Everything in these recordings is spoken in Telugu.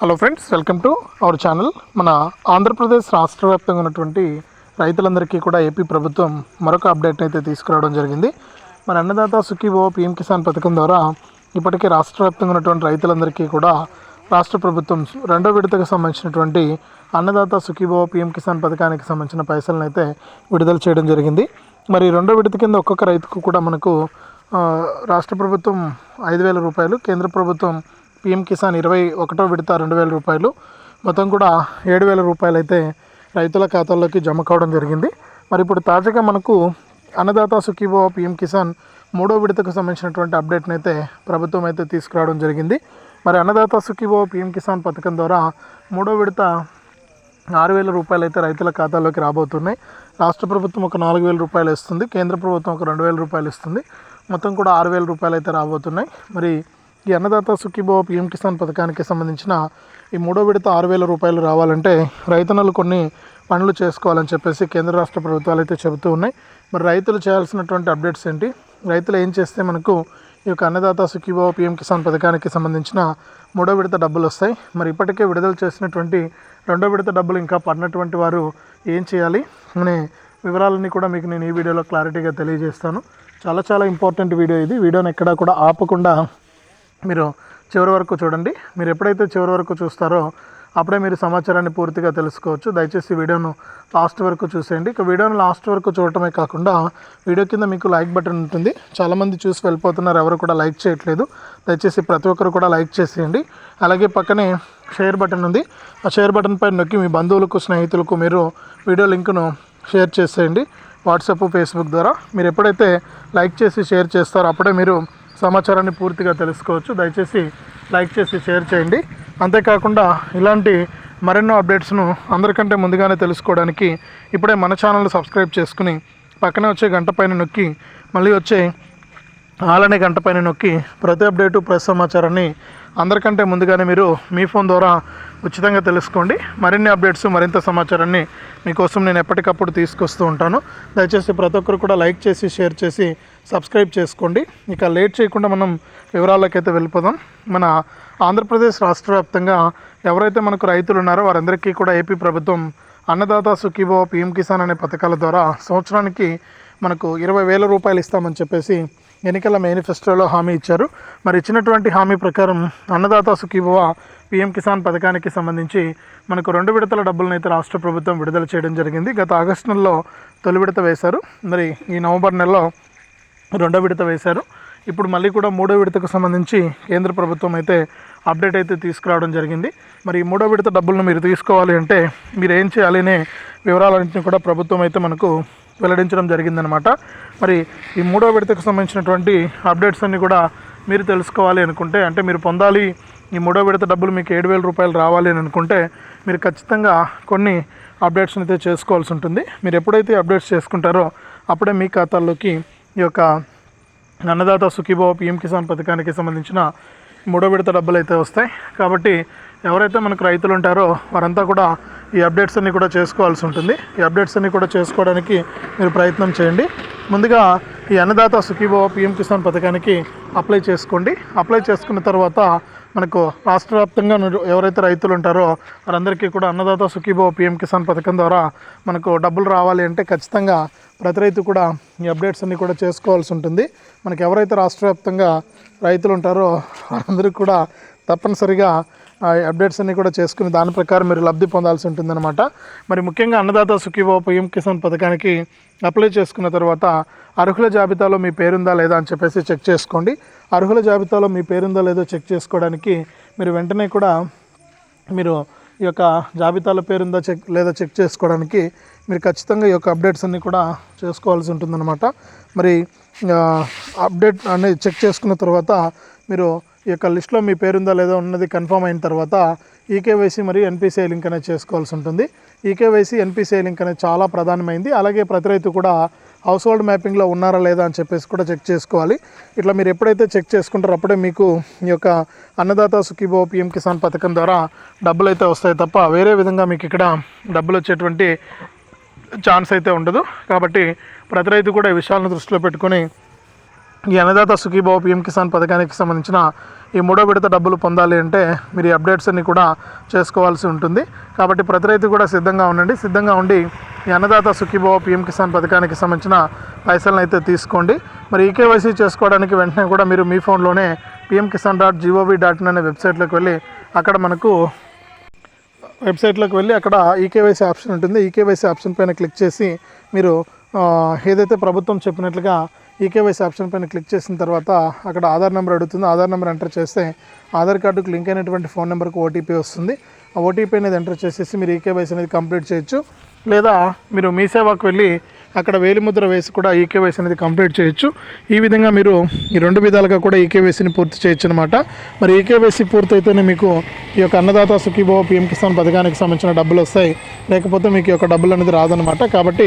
Hello friends welcome to our channel మన ఆంధ్రప్రదేశ్ రాష్ట్ర వ్యాప్తంగా ఉన్నటువంటి రైతులందరికీ కూడా ఏపీ ప్రభుత్వం మరొక అప్డేట్ అయితే తీసుకురావడం జరిగింది. మన అన్నదాత సుఖీభో పీఎం కిసాన్ పథకం ద్వారా ఇప్పటికే రాష్ట్ర వ్యాప్తంగా ఉన్నటువంటి రైతులందరికీ కూడా రాష్ట్ర ప్రభుత్వం రెండో విడతకు సంబంధించినటువంటి అన్నదాత సుఖీభో పీఎం కిసాన్ పథకానికి సంబంధించిన పైసలను అయితే విడుదల చేయడం జరిగింది. మరి రెండో విడత కింద ఒక్కొక్క రైతుకు కూడా మనకు రాష్ట్ర ప్రభుత్వం ఐదు వేల రూపాయలు కేంద్ర ప్రభుత్వం పిఎం కిసాన్ ఇరవై ఒకటో విడత రెండు వేల రూపాయలు. మొత్తం కూడా ఏడు వేల రూపాయలు అయితే రైతుల ఖాతాల్లోకి జమ కావడం జరిగింది. మరి ఇప్పుడు తాజాగా మనకు అన్నదాత సుఖీభో పిఎం కిసాన్ మూడో విడతకు సంబంధించినటువంటి అప్డేట్ని అయితే ప్రభుత్వం అయితే తీసుకురావడం జరిగింది. మరి అన్నదాత సుఖీభో పిఎం కిసాన్ పథకం ద్వారా మూడో విడత ఆరు వేల రూపాయలు అయితే రైతుల ఖాతాలోకి రాబోతున్నాయి. రాష్ట్ర ప్రభుత్వం ఒక నాలుగు వేల రూపాయలు ఇస్తుంది. కేంద్ర ప్రభుత్వం ఒక రెండు వేల రూపాయలు ఇస్తుంది. మొత్తం కూడా ఆరు వేల రూపాయలు అయితే రాబోతున్నాయి. మరి ఈ అన్నదాత సుఖీభో పిఎం కిసాన్ పథకానికి సంబంధించిన ఈ మూడో విడత ఆరు వేల రూపాయలు రావాలంటే రైతన్నలు కొన్ని పనులు చేసుకోవాలని చెప్పేసి కేంద్ర రాష్ట్ర ప్రభుత్వాలు అయితే చెబుతూ ఉన్నాయి. మరి రైతులు చేయాల్సినటువంటి అప్డేట్స్ ఏంటి? రైతులు ఏం చేస్తే మనకు ఈ యొక్క అన్నదాత సుఖీభావ పిఎం కిసాన్ పథకానికి సంబంధించిన మూడో విడత డబ్బులు వస్తాయి? మరి ఇప్పటికే విడుదల చేసినటువంటి రెండో విడత డబ్బులు ఇంకా పడినటువంటి వారు ఏం చేయాలి? అనే వివరాలన్నీ కూడా మీకు నేను ఈ వీడియోలో క్లారిటీగా తెలియజేస్తాను. చాలా చాలా ఇంపార్టెంట్ వీడియో ఇది. వీడియోని ఎక్కడా కూడా ఆపకుండా మీరు చివరి వరకు చూడండి. మీరు ఎప్పుడైతే చివరి వరకు చూస్తారో అప్పుడే మీరు సమాచారాన్ని పూర్తిగా తెలుసుకోవచ్చు. దయచేసి వీడియోను లాస్ట్ వరకు చూసేయండి. ఇక వీడియోను లాస్ట్ వరకు చూడటమే కాకుండా వీడియో కింద మీకు లైక్ బటన్ ఉంటుంది. చాలామంది చూసి వెళ్ళిపోతున్నారు. ఎవరు కూడా లైక్ చేయట్లేదు. దయచేసి ప్రతి ఒక్కరు కూడా లైక్ చేసేయండి. అలాగే పక్కనే షేర్ బటన్ ఉంది. ఆ షేర్ బటన్ పైన నొక్కి మీ బంధువులకు స్నేహితులకు మీరు వీడియో లింక్ను షేర్ చేసేయండి. వాట్సాప్ ఫేస్బుక్ ద్వారా మీరు ఎప్పుడైతే లైక్ చేసి షేర్ చేస్తారో అప్పుడే మీరు సమాచారాన్ని పూర్తిగా తెలుసుకోవచ్చు. దయచేసి లైక్ చేసి షేర్ చేయండి. అంతేకాకుండా ఇలాంటి మరెన్నో అప్డేట్స్ను అందరికంటే ముందుగానే తెలుసుకోవడానికి ఇప్పుడే మన ఛానల్ సబ్స్క్రైబ్ చేసుకుని పక్కనే వచ్చే గంట పైన నొక్కి మళ్ళీ వచ్చే ఆలనే గంట పైన నొక్కి ప్రతి అప్డేటు ప్రతి సమాచారాన్ని అందరికంటే ముందుగానే మీరు మీ ఫోన్ ద్వారా ఉచితంగా తెలుసుకోండి. మరిన్ని అప్డేట్స్ మరింత సమాచారాన్ని మీకోసం నేను ఎప్పటికప్పుడు తీసుకొస్తూ ఉంటాను. దయచేసి ప్రతి ఒక్కరు కూడా లైక్ చేసి షేర్ చేసి సబ్స్క్రైబ్ చేసుకోండి. ఇక లేట్ చేయకుండా మనం వివరాలకైతే వెళ్ళిపోదాం. మన ఆంధ్రప్రదేశ్ రాష్ట్ర వ్యాప్తంగా ఎవరైతే మనకు రైతులు ఉన్నారో వారందరికీ కూడా ఏపీ ప్రభుత్వం అన్నదాత సుఖీభవ పీఎం కిసాన్ అనే పథకాల ద్వారా సంవత్సరానికి మనకు ఇరవై వేల రూపాయలు ఇస్తామని చెప్పేసి ఎన్నికల మేనిఫెస్టోలో హామీ ఇచ్చారు. మరి ఇచ్చినటువంటి హామీ ప్రకారం అన్నదాత సుఖీభవ పిఎం కిసాన్ పథకానికి సంబంధించి మనకు రెండు విడతల డబ్బులను అయితే రాష్ట్ర ప్రభుత్వం విడుదల చేయడం జరిగింది. గత ఆగస్టు నెలలో తొలి విడత వేశారు. మరి ఈ నవంబర్ నెలలో రెండో విడత వేశారు. ఇప్పుడు మళ్ళీ కూడా మూడో విడతకు సంబంధించి కేంద్ర ప్రభుత్వం అయితే అప్డేట్ అయితే తీసుకురావడం జరిగింది. మరి ఈ మూడో విడత డబ్బులను మీరు తీసుకోవాలి అంటే మీరు ఏం చేయాలి అనే వివరాలన్నింటినీ కూడా ప్రభుత్వం అయితే మనకు వెల్లడించడం జరిగిందనమాట మరి ఈ మూడో విడతకు సంబంధించినటువంటి అప్డేట్స్ అన్నీ కూడా మీరు తెలుసుకోవాలి అనుకుంటే అంటే మీరు పొందాలి ఈ మూడో విడత డబ్బులు మీకు ఏడు వేల రూపాయలు రావాలి అని అనుకుంటే మీరు ఖచ్చితంగా కొన్ని అప్డేట్స్ అయితే చేసుకోవాల్సి ఉంటుంది. మీరు ఎప్పుడైతే అప్డేట్స్ చేసుకుంటారో అప్పుడే మీ ఖాతాల్లోకి ఈ యొక్క అన్నదాత సుఖీభావ పిఎం కిసాన్ పథకానికి సంబంధించిన మూడో విడత డబ్బులు అయితే వస్తాయి. కాబట్టి ఎవరైతే మనకు రైతులు ఉంటారో వారంతా కూడా ఈ అప్డేట్స్ అన్నీ కూడా చేసుకోవాల్సి ఉంటుంది. ఈ అప్డేట్స్ అన్నీ కూడా చేసుకోవడానికి మీరు ప్రయత్నం చేయండి. ముందుగా ఈ అన్నదాత సుఖీభావ పిఎం కిసాన్ పథకానికి అప్లై చేసుకోండి. అప్లై చేసుకున్న తర్వాత మనకు రాష్ట్ర వ్యాప్తంగా ఎవరైతే రైతులు ఉంటారో వారందరికీ కూడా అన్నదాత సుఖీభావ పిఎం కిసాన్ పథకం ద్వారా మనకు డబ్బులు రావాలి అంటే ఖచ్చితంగా ప్రతి రైతు కూడా ఈ అప్డేట్స్ అన్నీ కూడా చేసుకోవాల్సి ఉంటుంది. మనకు ఎవరైతే రాష్ట్ర వ్యాప్తంగా రైతులు ఉంటారో వారందరికీ కూడా తప్పనిసరిగా అప్డేట్స్ అన్నీ కూడా చేసుకుని దాని ప్రకారం మీరు లబ్ధి పొందాల్సి ఉంటుందన్నమాట. మరి ముఖ్యంగా అన్నదాత సుఖీభావ పిఎం కిసాన్ పథకానికి అప్లై చేసుకున్న తర్వాత అర్హుల జాబితాలో మీ పేరుందా లేదా అని చెప్పేసి చెక్ చేసుకోండి. అర్హుల జాబితాలో మీ పేరుందా లేదో చెక్ చేసుకోవడానికి మీరు వెంటనే కూడా మీరు ఈ యొక్క జాబితాలో పేరుందా చెక్ లేదా చెక్ చేసుకోవడానికి మీరు ఖచ్చితంగా ఈ యొక్క అప్డేట్స్ అన్నీ కూడా చేసుకోవాల్సి ఉంటుందన్నమాట. మరి అప్డేట్ అనేది చెక్ చేసుకున్న తర్వాత మీరు ఈ యొక్క లిస్ట్లో మీ పేరుందా లేదా ఉన్నది కన్ఫర్మ్ అయిన తర్వాత ఈకేవైసీ మరియు ఎన్పిసిఐ లింక్ అనేది చేసుకోవాల్సి ఉంటుంది. ఈకేవైసీ ఎన్పిసిఐ లింక్ అనేది చాలా ప్రధానమైంది. అలాగే ప్రతి రైతు కూడా హౌస్ హోల్డ్ మ్యాపింగ్లో ఉన్నారా లేదా అని చెప్పేసి కూడా చెక్ చేసుకోవాలి. ఇట్లా మీరు ఎప్పుడైతే చెక్ చేసుకుంటారో అప్పుడే మీకు ఈ యొక్క అన్నదాత సుఖీభో పిఎం కిసాన్ పథకం ద్వారా డబ్బులు అయితే వస్తాయి తప్ప వేరే విధంగా మీకు ఇక్కడ డబ్బులు వచ్చేటువంటి ఛాన్స్ అయితే ఉండదు. కాబట్టి ప్రతి రైతు కూడా ఈ విషయాలను దృష్టిలో పెట్టుకొని ఈ అన్నదాత సుఖీభావ పిఎం కిసాన్ పథకానికి సంబంధించిన ఈ మూడో విడత డబ్బులు పొందాలి అంటే మీరు ఈ అప్డేట్స్ అన్ని కూడా చేసుకోవాల్సి ఉంటుంది. కాబట్టి ప్రతి రైతు కూడా సిద్ధంగా ఉండండి. సిద్ధంగా ఉండి ఈ అన్నదాత సుఖీభావ పిఎం కిసాన్ పథకానికి సంబంధించిన పైసలను అయితే తీసుకోండి. మరి ఈ కేవైసీ చేసుకోవడానికి వెంటనే కూడా మీరు మీ ఫోన్లోనే PM Kisan dot gov dot in అనే వెబ్సైట్లోకి వెళ్ళి అక్కడ మనకు వెబ్సైట్లోకి వెళ్ళి అక్కడ ఈకేవైసీ ఆప్షన్ ఉంటుంది. ఈకేవైసీ ఆప్షన్ పైన క్లిక్ చేసి మీరు ఏదైతే ప్రభుత్వం చెప్పినట్లుగా ఈకేవైసీ ఆప్షన్ పైన క్లిక్ చేసిన తర్వాత అక్కడ ఆధార్ నెంబర్ అడుగుతుంది. ఆధార్ నెంబర్ ఎంటర్ చేస్తే ఆధార్ కార్డుకు లింక్ అయినటువంటి ఫోన్ నెంబర్కి ఓటీపీ వస్తుంది. ఆ ఓటీపీ అనేది ఎంటర్ చేసేసి మీరు ఈకేవైసీ అనేది కంప్లీట్ చేయొచ్చు. లేదా మీరు మీ సేవకు వెళ్ళి అక్కడ వేలిముద్ర వేసి కూడా ఈకేవైసీ అనేది కంప్లీట్ చేయొచ్చు. ఈ విధంగా మీరు ఈ రెండు విధాలుగా కూడా ఈకేవైసీని పూర్తి చేయొచ్చు అనమాట మరి ఈకేవైసీ పూర్తయితేనే మీకు ఈ యొక్క అన్నదాత సుఖీభావ పిఎం కిసాన్ పథకానికి సంబంధించిన డబ్బులు వస్తాయి. లేకపోతే మీకు ఈ యొక్క డబ్బులు అనేది రాదనమాట కాబట్టి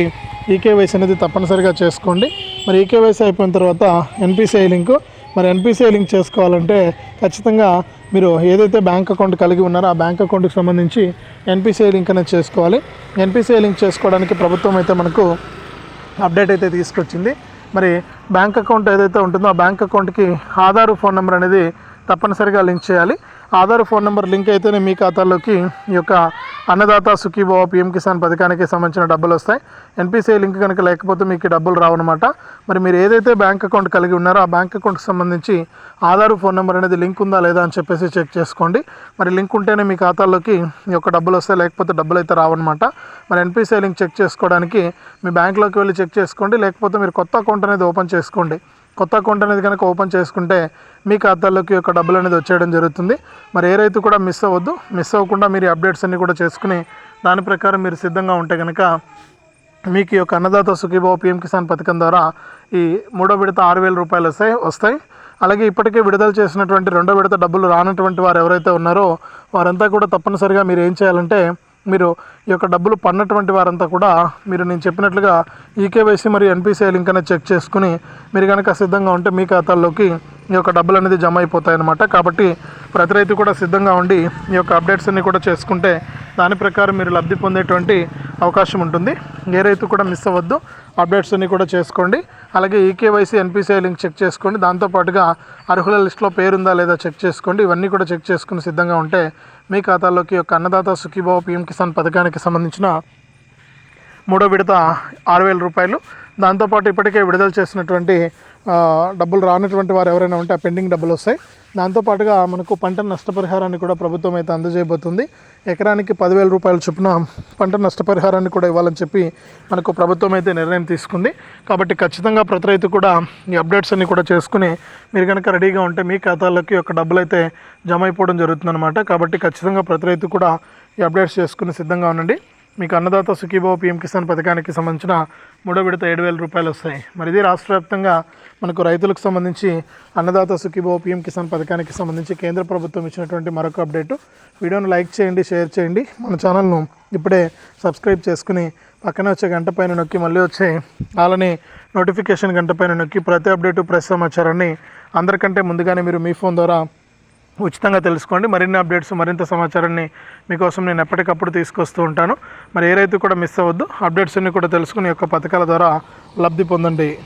ఈకేవైసీ అనేది తప్పనిసరిగా చేసుకోండి. మరి ఈకేవైసీ అయిపోయిన తర్వాత ఎన్పిసిఐ లింకు. మరి ఎన్పిసిఐ లింక్ చేసుకోవాలంటే ఖచ్చితంగా మీరు ఏదైతే బ్యాంక్ అకౌంట్ కలిగి ఉన్నారో ఆ బ్యాంక్ అకౌంట్కి సంబంధించి ఎన్పిసిఐ లింక్ అనేది చేసుకోవాలి. ఎన్పిసిఐ లింక్ చేసుకోవడానికి ప్రభుత్వం అయితే మనకు అప్డేట్ అయితే తీసుకొచ్చింది. మరి బ్యాంక్ అకౌంట్ ఏదైతే ఉంటుందో ఆ బ్యాంక్ అకౌంట్కి ఆధార్ ఫోన్ నెంబర్ అనేది తప్పనిసరిగా లింక్ చేయాలి. ఆధార్ ఫోన్ నెంబర్ లింక్ అయితేనే మీ ఖాతాలోకి ఈ యొక్క అన్నదాత సుఖీభవ పిఎం కిసాన్ పథకానికి సంబంధించిన డబ్బులు వస్తాయి. ఎన్పిసిఐ లింక్ కనుక లేకపోతే మీకు డబ్బులు రావన్నమాట. మరి మీరు ఏదైతే బ్యాంక్ అకౌంట్ కలిగి ఉన్నారో ఆ బ్యాంక్ అకౌంట్కి సంబంధించి ఆధార్ ఫోన్ నెంబర్ అనేది లింక్ ఉందా లేదా అని చెప్పేసి చెక్ చేసుకోండి. మరి లింక్ ఉంటేనే మీ ఖాతాలోకి ఈ యొక్క డబ్బులు వస్తాయి లేకపోతే డబ్బులు అయితే రావన్నమాట. మరి ఎన్పిసిఐ లింక్ చెక్ చేసుకోవడానికి మీ బ్యాంక్లోకి వెళ్ళి చెక్ చేసుకోండి లేకపోతే మీరు కొత్త అకౌంట్ అనేది ఓపెన్ చేసుకోండి. కొత్త అకౌంట్ అనేది కనుక ఓపెన్ చేసుకుంటే మీ ఖాతాలోకి యొక్క డబ్బులు అనేది వచ్చేయడం జరుగుతుంది. మరి ఏ రైతు కూడా మిస్ అవ్వద్దు. మిస్ అవ్వకుండా మీరు అప్డేట్స్ అన్నీ కూడా చేసుకుని దాని ప్రకారం మీరు సిద్ధంగా ఉంటే కనుక మీకు యొక్క అన్నదాత సుఖీభావ పిఎం కిసాన్ పథకం ద్వారా ఈ మూడో విడత ఆరు వేల రూపాయలు వస్తాయి వస్తాయి. అలాగే ఇప్పటికే విడుదల చేసినటువంటి రెండో విడత డబ్బులు రానటువంటి వారు ఎవరైతే ఉన్నారో వారంతా కూడా తప్పనిసరిగా మీరు ఏం చేయాలంటే మీరు ఈ యొక్క డబ్బులు పడినటువంటి వారంతా కూడా మీరు నేను చెప్పినట్లుగా ఈకేవైసీ మరియు ఎన్పిసిఐ లింక్ అనేది చెక్ చేసుకుని మీరు కనుక సిద్ధంగా ఉంటే మీ ఖాతాల్లోకి ఈ యొక్క డబ్బులు అనేది జమ అయిపోతాయి అన్నమాట కాబట్టి ప్రతి రైతు కూడా సిద్ధంగా ఉండి ఈ యొక్క అప్డేట్స్ అన్ని కూడా చేసుకుంటే దాని ప్రకారం మీరు లబ్ధి పొందేటువంటి అవకాశం ఉంటుంది. ఏ రైతు కూడా మిస్ అవ్వద్దు. అప్డేట్స్ అన్ని కూడా చేసుకోండి. అలాగే ఈకేవైసీ ఎన్పిసిఐ లింక్ చెక్ చేసుకోండి దాంతోపాటుగా అర్హుల లిస్టులో పేరుందా లేదా చెక్ చేసుకోండి ఇవన్నీ కూడా చెక్ చేసుకుని సిద్ధంగా ఉంటే మీ ఖాతాలోకి యొక్క అన్నదాత సుఖీభావ పిఎం కిసాన్ పథకానికి సంబంధించిన మూడో విడత ఆరు వేల రూపాయలు. దాంతోపాటు ఇప్పటికే విడుదల చేసినటువంటి డబ్బులు రానటువంటి వారు ఎవరైనా ఉంటే ఆ పెండింగ్ డబ్బులు వస్తాయి. దాంతోపాటుగా మనకు పంట నష్టపరిహారాన్ని కూడా ప్రభుత్వం అయితే అందజేయబోతుంది. ఎకరానికి పదివేల రూపాయల చొప్పున పంట నష్టపరిహారాన్ని కూడా ఇవ్వాలని చెప్పి మనకు ప్రభుత్వం అయితే నిర్ణయం తీసుకుంది. కాబట్టి ఖచ్చితంగా ప్రతి రైతు కూడా ఈ అప్డేట్స్ అన్ని కూడా చేసుకుని మీరు కనుక రెడీగా ఉంటే మీ ఖాతాలోకి ఒక డబ్బులు అయితే జమ అయిపోవడం జరుగుతుందన్నమాట. కాబట్టి ఖచ్చితంగా ప్రతి రైతు కూడా ఈ అప్డేట్స్ చేసుకుని సిద్ధంగా ఉండండి. మీకు అన్నదాత సుఖీభావ పిఎం కిసాన్ పథకానికి సంబంధించిన మూడో విడత ఏడు వేల రూపాయలు వస్తాయి. మరి ఇది రాష్ట్ర వ్యాప్తంగా మనకు రైతులకు సంబంధించి అన్నదాత సుఖీభావ పిఎం కిసాన్ పథకానికి సంబంధించి కేంద్ర ప్రభుత్వం ఇచ్చినటువంటి మరొక అప్డేటు. వీడియోను లైక్ చేయండి షేర్ చేయండి. మన ఛానల్ను ఇప్పుడే సబ్స్క్రైబ్ చేసుకుని పక్కనే వచ్చే గంట పైన నొక్కి మళ్ళీ వచ్చే అలానే నోటిఫికేషన్ గంట పైన నొక్కి ప్రతి అప్డేటు ప్రతి సమాచారాన్ని అందరికంటే ముందుగానే మీరు మీ ఫోన్ ద్వారా ఉచితంగా తెలుసుకోండి. మరిన్ని అప్డేట్స్ మరింత సమాచారాన్ని మీకోసం నేను ఎప్పటికప్పుడు తీసుకొస్తూ ఉంటాను. మరి ఏ రైతు కూడా మిస్ అవ్వద్దు. అప్డేట్స్ అన్ని కూడా తెలుసుకుని యొక్క పథకాల ద్వారా లబ్ధి పొందండి.